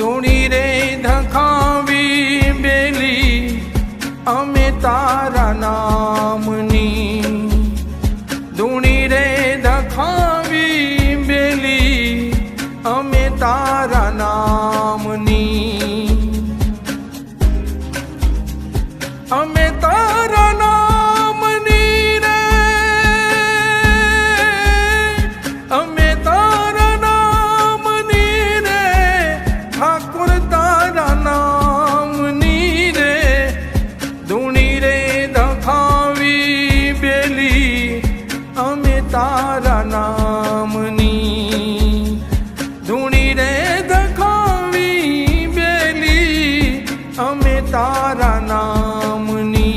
ધૂણી રે ધખાવી બેલી અમે તારા નામની તારા નામની ધૂણી રે દખાવી બેલી. અમે તારા નામની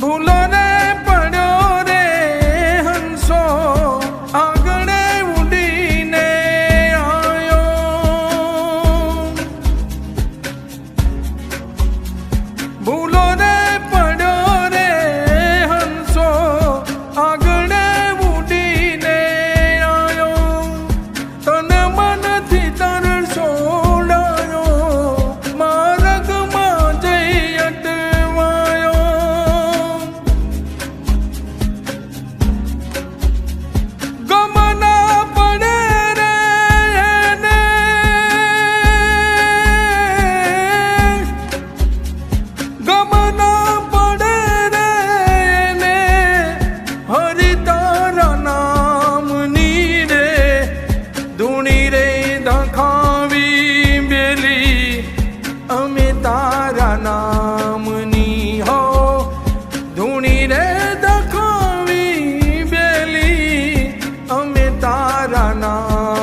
ભૂલો તારા નામની હો. ધૂણી રે દખાવી બેલી. અમે તારા નામ